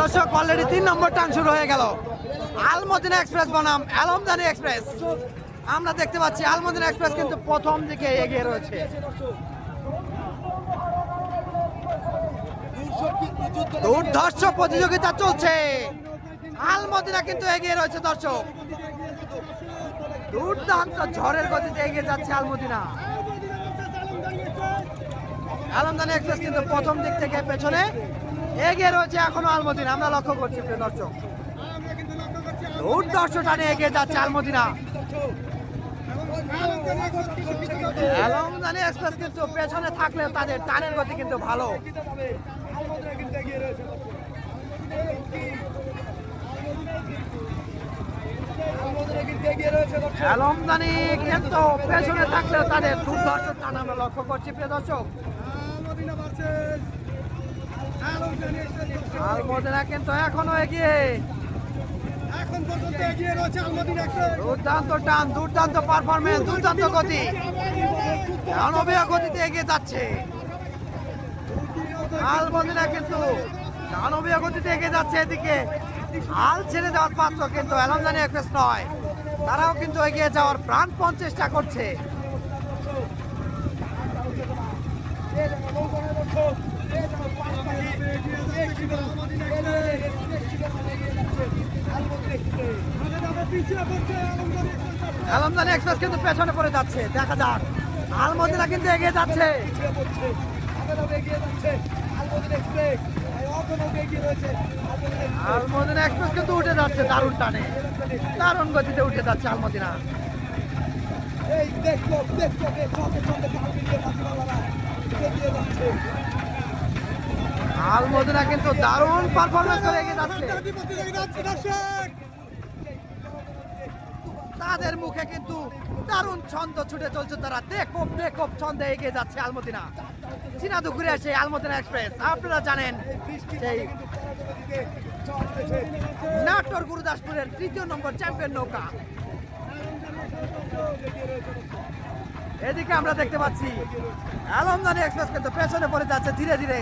দর্শক অলরেডি তিন নম্বর টান শুরু হয়ে গেল। আলমদিনা এক্সপ্রেস বনাম, আলমদানি এক্সপ্রেস। আমরা দেখতে পাচ্ছি আলমদিনা এক্সপ্রেস কিন্তু প্রথম দিকে এগিয়ে রয়েছে। দুর্ধর্ষ প্রতিযোগিতা চলছে। আলমদিনা কিন্তু এগিয়ে রয়েছে, দর্শক। দুর্দান্ত ঝড়ের গতিতে এগিয়ে যাচ্ছে আলমদিনা আলমদানি এক্সপ্রেস কিন্তু প্রথম দিক থেকে পেছনে। এগিয়ে রয়েছে এখনও আলমদিনা, আমরা লক্ষ্য করছি প্রিয় দর্শক। দুর্দর্শ টানে এগিয়ে যাচ্ছে আলমদিনা। আলমদানি এক্সপ্রেস কিন্তু পেছনে থাকলেও তাদের টানের গতি কিন্তু ভালো। আলমদানি কিন্তু পেছনে থাকলেও তাদের দুর্দর্শ টান আমরা লক্ষ্য করছি প্রিয় দর্শক। আলমদিনা কিন্তু এখনও এগিয়ে। এখন পর্যন্ত এগিয়ে রয়েছে আলমদিনা দুর্দান্ত টান দুর্দান্ত পারফরমেন্স দুর্দান্ত গতি। মানবীয় গতিতে এগিয়ে যাচ্ছে। আলমদিনা কিন্তু মানবীয় গতিতে এগিয়ে যাচ্ছে এদিকে। হাল ছেড়ে দেওয়ার পাত্র কিন্তু আলমদানি এক্সপ্রেস নয়। তারাও কিন্তু এগিয়ে যাওয়ার প্রাণপণ চেষ্টা করছে। আলমদানি এক্সপ্রেস কিন্তু পেছনে পড়ে যাচ্ছে দেখা যাক। আলমদিনা কিন্তু এগিয়ে যাচ্ছে। আলমদিনা এক্সপ্রেস কিন্তু উঠে যাচ্ছে দারুণ টানে। দারুণ গতিতে উঠে যাচ্ছে আলমদিনা। এই দেখো দেখো আলমদিনা কিন্তু দারুণ পারফরমেন্স করে এগিয়ে যাচ্ছে। তাদের মুখে কিন্তু দারুণ ছন্দ ছুটে চলছে তারা। দেখব দেখব ছন্দে এগিয়ে যাচ্ছে আলমদিনা। চিনাদু ঘুরে আসে আলমদিনা এক্সপ্রেস। আপনারা জানেন নাটোর গুরুদাসপুরের তৃতীয় নম্বর চ্যাম্পিয়ন নৌকা। এদিকে আমরা দেখতে পাচ্ছি, আলমদানি এক্সপ্রেস কিন্তু পেছনে পড়ে যাচ্ছে ধীরে ধীরে।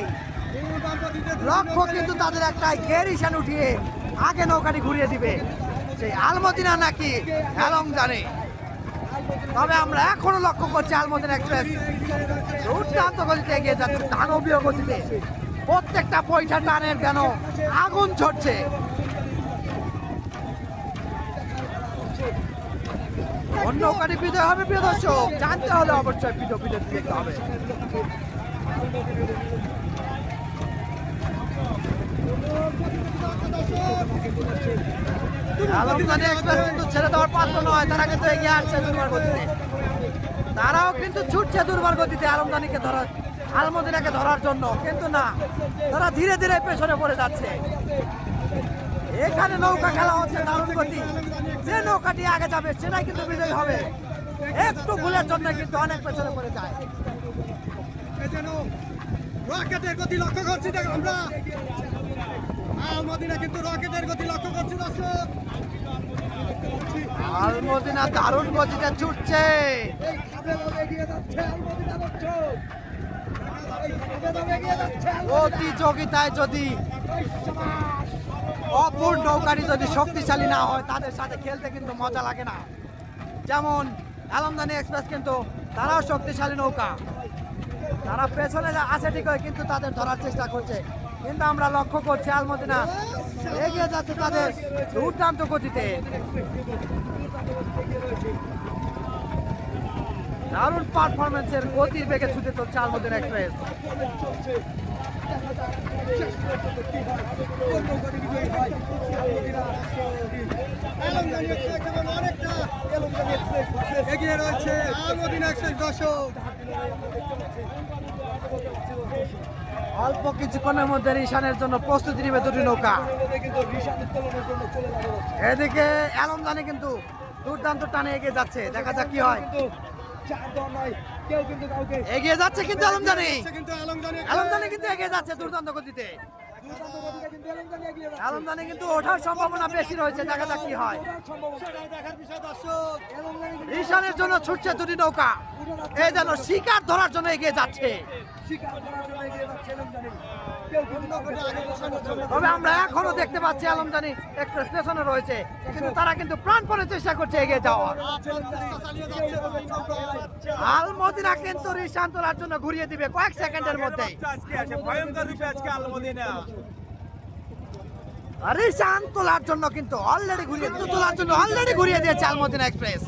লক্ষ্য কিন্তু তাদের একটাই, গেরিশান উঠিয়ে আগে নৌকাটি ঘুরিয়ে দিবে। সেই আলমদিনা নাকি অ্যালং জানে। তবে আমরা এখনও লক্ষ্য করছি আলমদিনা এক্সপ্রেস। দুর্দান্ত গতিতে এগিয়ে যাচ্ছে, দানবীয় গতিতে। প্রত্যেকটা পয়সা টানের কেন আগুন ঝরছে অন্য নৌকাটি বিজয় হবে, প্রিয় জানতে হলে অবশ্যই বিজয় দেখতে হবে। কিন্তু ছেড়ে দেওয়ার পাত্র নয়, তারা কিন্তু এগিয়ে আসছে তারাও কিন্তু ছুটছে দুর্বার গতিতে আলমদানিকে ধরার, আলমদিনাকে ধরার জন্য, কিন্তু না, তারা ধীরে ধীরে পেছনে পড়ে যাচ্ছে। এখানে নৌকা খেলা হচ্ছে, দারুণ গতি। যে নৌকাটি আগে যাবে, সেটাই কিন্তু বিজয়ী হবে। একটু ভুলের জন্য কিন্তু অনেক পেছনে পড়ে যায়। গতি লক্ষ্য করছি আমরা আলমদিনা কিন্তু রকেটের গতি লক্ষ্য করছি দর্শক। আলমদিনা দারুণ গতিতে ছুটছে। প্রতিযোগিতায় যদি অপর নৌকাটি যদি শক্তিশালী না হয় তাদের সাথে খেলতে কিন্তু মজা লাগে না। যেমন আলমদানি এক্সপ্রেস কিন্তু তারাও শক্তিশালী নৌকা। তারা পেছনে আছে ঠিকই কিন্তু তাদের ধরার চেষ্টা করছে। কিন্তু আমরা লক্ষ্য করছি আলমদিনা এগিয়ে যাচ্ছে তাদের দুর্দান্ত গতিতে। দারুণ পারফরমেন্সের গতির বেগে ছুটে চলছে আলমদিনা এক্সপ্রেস এগিয়ে রয়েছে আলমদিনা এক্সপ্রেস দর্শক। অল্প কিছুক্ষণের মধ্যে রিশানের জন্য প্রস্তুতি নেবে দুটি নৌকা। এদিকে আলমদানি কিন্তু দুর্দান্ত টানে এগিয়ে যাচ্ছে। দেখা যাক কি হয়। এগিয়ে যাচ্ছে কিন্তু আলমদানি আলমদানি কিন্তু এগিয়ে যাচ্ছে দুর্দান্ত গতিতে। আলমদানি কিন্তু ওঠার সম্ভাবনা বেশি রয়েছে দেখা যাক কি হয়। রিশানের জন্য ছুটছে দুটি নৌকা। এই যেন শিকার ধরার জন্য এগিয়ে যাচ্ছে। শিকার ধরার জন্য এগিয়ে যাচ্ছে তবে আমরা এখনও দেখতে পাচ্ছি আলমদানি এক্সপ্রেস পেছনে রয়েছে, কিন্তু তারা কিন্তু প্রাণপণে চেষ্টা করছে এগিয়ে যাওয়ার। নৌকায় আলমদিনা কিন্তু রিশান তোলার জন্য ঘুরিয়ে দিবে কয়েক সেকেন্ডের রিশান তোলার জন্য কিন্তু অলরেডি ঘুরিয়ে তোলার জন্য অলরেডি ঘুরিয়ে দিয়েছে আলমদিনা এক্সপ্রেস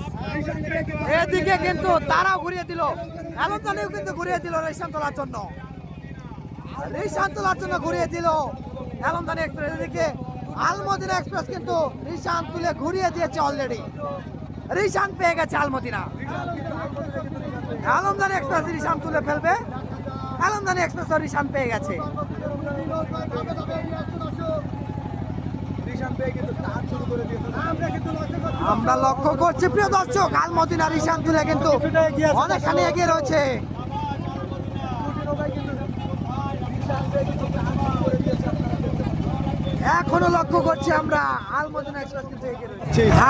এদিকে কিন্তু তারাও ঘুরিয়ে দিল, আলমদানিও কিন্তু ঘুরিয়ে দিল রিশান তোলার জন্য। রিশান তোলার জন্য ঘুরিয়ে দিল। আলমদানি এক্সপ্রেস এদিকে। আলমদিনা এক্সপ্রেস কিন্তু রিশান তুলে ঘুরিয়ে দিয়েছে অলরেডি রিশান পেয়ে গেছে আলমদিনা। আলমদানি এক্সপ্রেস রিশান তুলে ফেলবে। আলমদানি এক্সপ্রেস রিশান পেয়ে গেছে। আমরা লক্ষ্য করছি প্রিয় দর্শক আলমদিনা রিশান তুলে কিন্তু অনেকখানি এগিয়ে রয়েছে। এখনও লক্ষ্য করছি আমরা আলমদিনা এক্সপ্রেস কিন্তু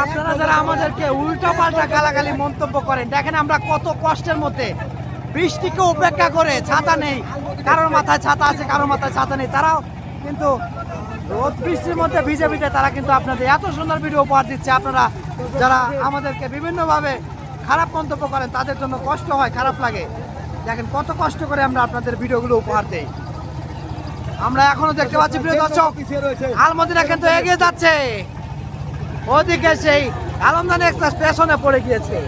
আপনারা যারা আমাদেরকে উল্টো পাল্টা গালাগালি মন্তব্য করেন দেখেন আমরা কত কষ্টের মধ্যে বৃষ্টিকে উপেক্ষা করে ছাতা নেই কারোর মাথায় ছাতা আছে কারোর মাথায় ছাতা নেই। তারাও কিন্তু রোদ বৃষ্টির মধ্যে ভিজে ভিজে তারা কিন্তু আপনাদের এত সুন্দর ভিডিও উপহার দিচ্ছে। আপনারা যারা আমাদেরকে বিভিন্নভাবে খারাপ মন্তব্য করেন তাদের জন্য কষ্ট হয় খারাপ লাগে। দেখেন কত কষ্ট করে আমরা আপনাদের ভিডিওগুলো উপহার দেই। আমরা এখনও দেখতে পাচ্ছি প্রিয় দর্শক। আলমদিনা কিন্তু এগিয়ে যাচ্ছে। ওদিকে সেই আলমদানি এক্সপ্রেস পেছনে পড়ে গিয়েছে।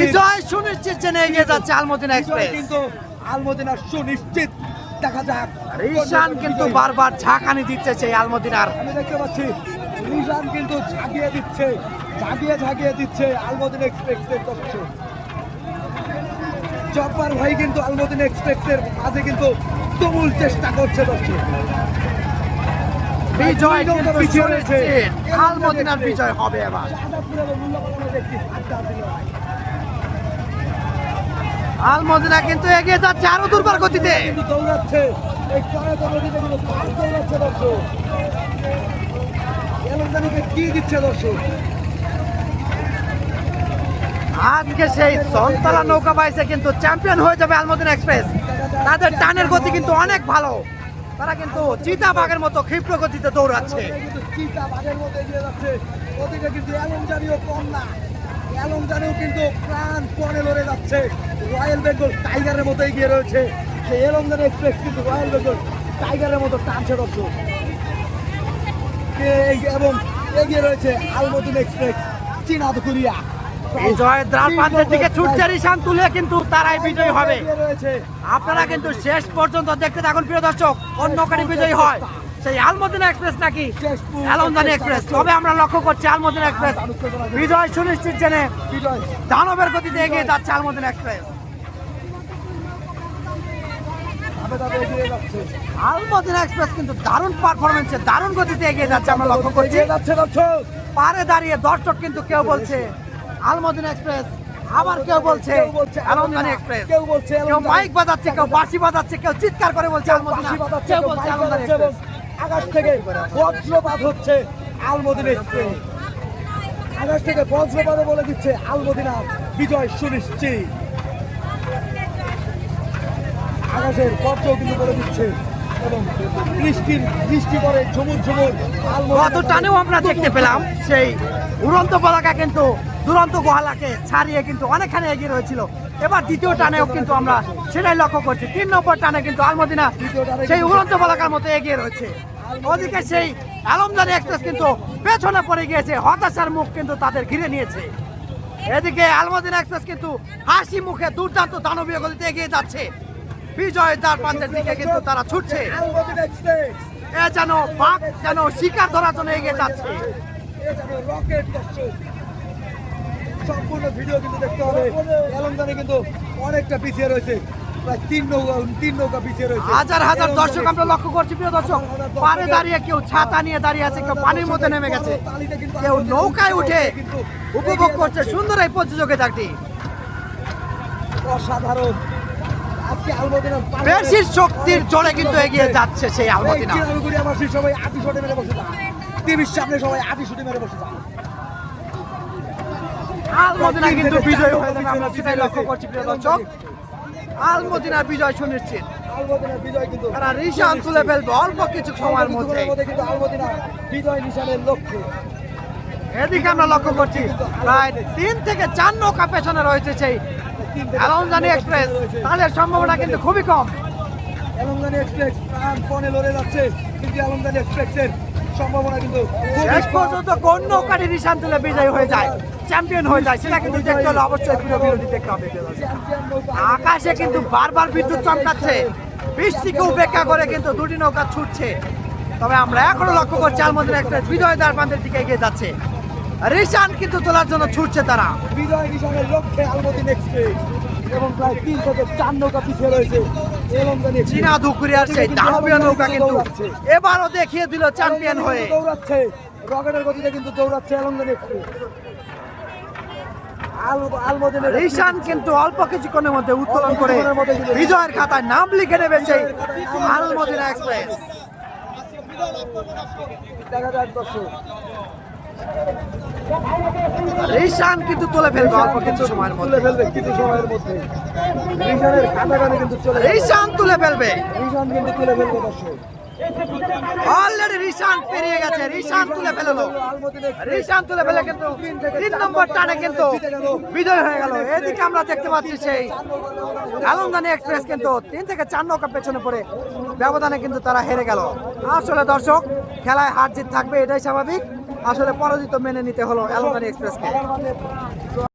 বিজয় সুনিশ্চিত জেনে এগিয়ে যাচ্ছে আলমদিনা এক্সপ্রেস। কিন্তু আলমদিনা সুনিশ্চিত। দেখা যাক। রিশান কিন্তু বারবার ঝাঁকানি দিচ্ছে সেই আলমদিনার। আমি দেখতে পাচ্ছি রিশান কিন্তু ঝাঁকিয়ে দিচ্ছে। ঝাঁকিয়ে ঝাঁকিয়ে দিচ্ছে আলমদিনা পক্ষে। জব্বার ভাই কিন্তু আলমদিনা এক্সপ্রেসের মাঝে কিন্তু তুমুল চেষ্টা করছে দর্শক। বিজয় আলমদিনার বিজয় হবে এবার। আলমদিনা কিন্তু এগিয়ে যাচ্ছে আরও দুর্বার গতিতে। দৌড়াচ্ছে। দর্শক। কি দিচ্ছে দর্শক? আজকে সেই সন্তলা নৌকা বাইসে কিন্তু চ্যাম্পিয়ন হয়ে যাবে আলমদিনা এক্সপ্রেস। তাদের টানের গতি কিন্তু অনেক ভালো। তারা কিন্তু চিতা বাঘের মতো ক্ষিপ্র গতিতে দৌড়াচ্ছে। কিন্তু চিতা বাঘের এগিয়ে যাচ্ছে। কিন্তু কম না। কিন্তু প্রাণ যাচ্ছে। রয়্যাল টাইগারের মতো এগিয়ে রয়েছে। এক্সপ্রেস কিন্তু রয়্যাল টাইগারের মতো টানছে এবং এগিয়ে রয়েছে আলমদিন এক্সপ্রেস চীনা দুকুরিয়া রিশান তুলে, কিন্তু তারাই হবে। আপনারা কিন্তু শেষ পর্যন্ত এক্সপ্রেস এক্সপ্রেস। করছি দানবের যাচ্ছে এক্সপ্রেস। এক্সপ্রেস কিন্তু দারুণ পারফরমেন্সে দারুণ গতিতে এগিয়ে যাচ্ছে, আমরা লক্ষ্য করছি। পারে দাঁড়িয়ে দর্শক কিন্তু কেউ বলছে আলমদিনা এক্সপ্রেস। আবার কেউ বলছে আলমদানি এক্সপ্রেস। কেউ বলছে কেউ। মাইক বাজাচ্ছে কেউ বাঁশি বাজাচ্ছে কেউ চিৎকার করে বলছে আলমদিনা কেউ বলছে আলমদানি এক্সপ্রেস আকাশ থেকে বজ্রপাত হচ্ছে আলমদিন এক্সপ্রেস। আকাশ থেকে বজ্রপাত বলে দিচ্ছে আলমদিনা বিজয় সুনিশ্চিত। আকাশের বজ্র কিন্তু বলে দিচ্ছে এবং বৃষ্টির বৃষ্টি করে ঝুমুর ঝুমুর গত টানেও আমরা দেখতে পেলাম সেই উড়ন্ত পতাকা কিন্তু দুরন্ত গোহালাকে ছাড়িয়ে কিন্তু অনেকখানি এগিয়ে রয়েছিল। এবার দ্বিতীয় টানেও কিন্তু আমরা সেটাই লক্ষ্য করছি। তিন নম্বর টানে কিন্তু আলমদিনা সেই উড়ন্ত পতাকার মতো এগিয়ে রয়েছে। ওদিকে সেই আলমদানি এক্সপ্রেস কিন্তু পেছনে পড়ে গিয়েছে। হতাশার মুখ কিন্তু তাদের ঘিরে নিয়েছে। এদিকে আলমদিনা এক্সপ্রেস কিন্তু হাসি মুখে দুর্দান্ত দানবীয় গতিতে এগিয়ে যাচ্ছে। বিজয় দ্বার প্রান্তের দিকে কিন্তু তারা ছুটছে। এ যেন বাঘ যেন শিকার ধরার জন্য এগিয়ে যাচ্ছে এ যেন রকেট দর্শক সম্পূর্ণ ভিডিও কিন্তু দেখতে হবে। কিন্তু অনেকটা পিছিয়ে রয়েছে। প্রায় তিন নৌকা তিন নৌকা পিছিয়ে রয়েছে। হাজার হাজার দর্শক আমরা লক্ষ্য করছি প্রিয় দর্শক। পারে দাঁড়িয়ে কেউ ছাতা নিয়ে দাঁড়িয়ে আছে কেউ পানির মধ্যে নেমে গেছে। কেউ নৌকায় উঠে উপভোগ করছে সুন্দর এই প্রতিযোগিতাটি। অসাধারণ। বেশি শক্তির জোরে কিন্তু এগিয়ে যাচ্ছে সেই আলমদিনা। সবাই আটি শটে মেরে বসে টিভির সামনে সবাই আটি শুটে মেরে বসে যায়। আলমদিনা কিন্তু বিজয় হয়ে যাবে। আমরা সেটাই লক্ষ্য করছি প্রিয় দর্শক। আলমদিনার বিজয় সুনিশ্চিত। আলমদিনা বিজয় কিন্তু তারা রিশান তুলে ফেলবে অল্প কিছু সময়ের মধ্যে কিন্তু আলমদিনা বিজয় নিশানের লক্ষ্যে। এদিকে আমরা লক্ষ্য করছি প্রায় তিন থেকে চার নৌকা পেছনে রয়েছে সেই আলমদানি এক্সপ্রেস। তাদের সম্ভাবনা কিন্তু খুবই কম। আলমদানি এক্সপ্রেস প্রাণপণে লড়ে যাচ্ছে কিন্তু আলমদানি এক্সপ্রেসের। সম্ভাবনা কিন্তু শেষ। পর্যন্ত কোন নৌকাটি রিশান তুলে বিজয় হয়ে যায়? চ্যাম্পিয়ন হয়ে যায় সেটা কিন্তু দেখতে হলে অবশ্যই প্রিয় বিরোধী দেখতে হবে। আকাশে কিন্তু বারবার বিদ্যুৎ চমকাচ্ছে বৃষ্টিকে উপেক্ষা করে কিন্তু দুটি নৌকা ছুটছে। তবে আমরা এখনও লক্ষ্য করছি আলমদিনা একটা বিজয় দ্বারবান্ধের দিকে এগিয়ে যাচ্ছে। রিশান কিন্তু তোলার জন্য ছুটছে তারা। বিজয় নিশানের লক্ষ্যে আলমদিন এক্সপ্রেস এবং প্রায় তিন থেকে চার নৌকা পিছিয়ে রয়েছে চীনা দুকুরিয়ার সেই দানবীয় নৌকা কিন্তু এবারও দেখিয়ে দিল চ্যাম্পিয়ন হয়ে। দৌড়াচ্ছে। রকেটের গতিতে কিন্তু দৌড়াচ্ছে আলমদানি এক্সপ্রেস আল- কিন্তু অল্প কিছুক্ষণের মধ্যে উত্তোলন করে বিজয়ের খাতায় নাম লিখে নেবে সেই আলমদিনা এক্সপ্রেস রিশান কিন্তু তুলে ফেলবে অল্প কিছু সময়ের মধ্যে। ফেলবে কিছু সময়ের মধ্যে। কিন্তু চলে। রিশান তুলে ফেলবে। রিশান কিন্তু তুলে ফেলবে দর্শক। অলরেডি রিশান পেরিয়ে গেছে। রিশান তুলে ফেলল রিশান তুলে ফেলে কিন্তু তিন নম্বর টানে কিন্তু বিজয় হয়ে গেল। এদিকে আমরা দেখতে পাচ্ছি সেই আলমদানি এক্সপ্রেস কিন্তু তিন থেকে চার নৌকা পেছনে পড়ে ব্যবধানে কিন্তু তারা হেরে গেল। আসলে দর্শক, খেলায় হার জিত থাকবে, এটাই স্বাভাবিক। আসলে পরাজিত মেনে নিতে হলো আলমদানি এক্সপ্রেসকে।